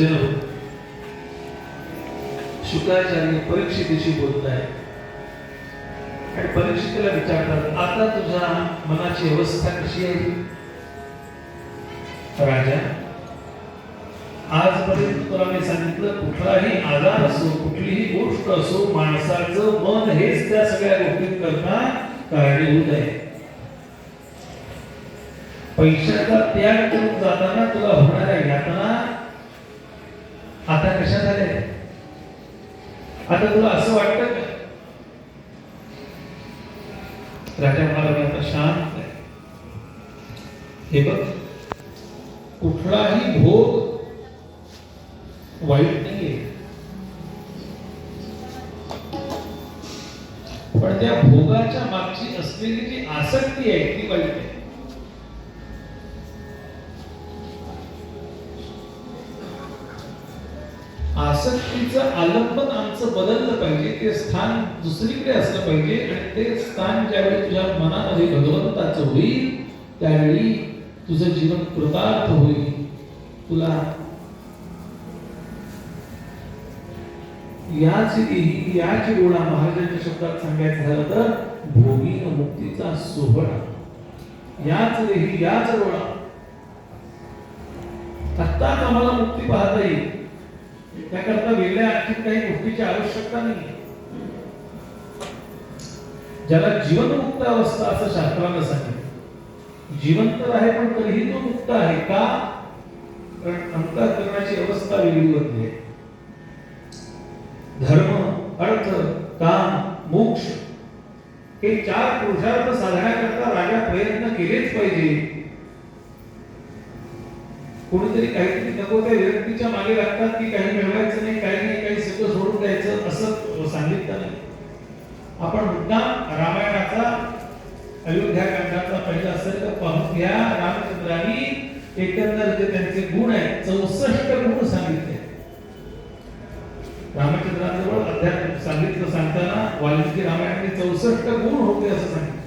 सज्जन शुकाचार्य शुक्राचार्य परीक्षितीशी बोलत आहे. आणि परीक्षितेला विचारतात आता तुझ्या मनाची अवस्था कशी आहे? राजा आजपर्यंत तुला मी सांगितलं कुठलाही आजार असो कुठलीही गोष्ट असो माणसाचं मन हेच त्या सगळ्या गोष्टीत करता कारणीभूत आहे. पैशाचा त्याग करून जाताना तुला होणाऱ्या यातना आता कशा झाल्या? आता तुला असं वाटतं का? राजा म्हणाला मी आता शांत हे बघ कुठलाही भोग वाईट नाहीये. पण त्या भोगाच्या मागची असलेली जी आसक्ती आहे ती वाईट आहे. आसक्तीचं आलंबन आमचं बदललं पाहिजे ते स्थान दुसरीकडे असलं पाहिजे आणि ते स्थान ज्यावेळी तुझ्या मनामध्ये भगवंताचं होईल त्यावेळी तुझं जीवन कृतार्थ होईल. तुला याच ही याच गोळा महाराजांच्या शब्दात सांगायचं झालं तर भूमी मुक्तीचा सोहळा. याच देही याच गोळा आत्ताच आम्हाला मुक्ती पाहता येईल. त्याकरता वेगळ्या आणखी काही गोष्टीची आवश्यकता नाही. ज्याला जीवनमुक्त अवस्था असं शास्त्रानं सांगितलं. जीवन तर आहे पण तरीही तो मुक्त आहे का? कारण अंतःकरणाची अवस्था वेगळी बनली धर्म अर्थ काम मोक्ष हे चार पुरुषार्थ साधण्याकरता राजा प्रयत्न केलेच पाहिजे. कोणीतरी काहीतरी नको त्या व्यक्तीच्या मागे लागतात की काही मिळवायचं नाही काही नाही काही सगळं सोडून द्यायचं असं सांगितलं नाही. आपण मुद्दाम रामायणाचा अयोध्याकांडाचा पहिला सर्ग पाहून घ्या रामचंद्रांनी एकंदर जे त्यांचे गुण आहेत चौसष्ट गुण सांगितले. रामचंद्राजवळ अध्यात्म सांगितलं सांगताना वाल्मिकी रामायणाने चौसष्ट गुण होते असं सांगितलं.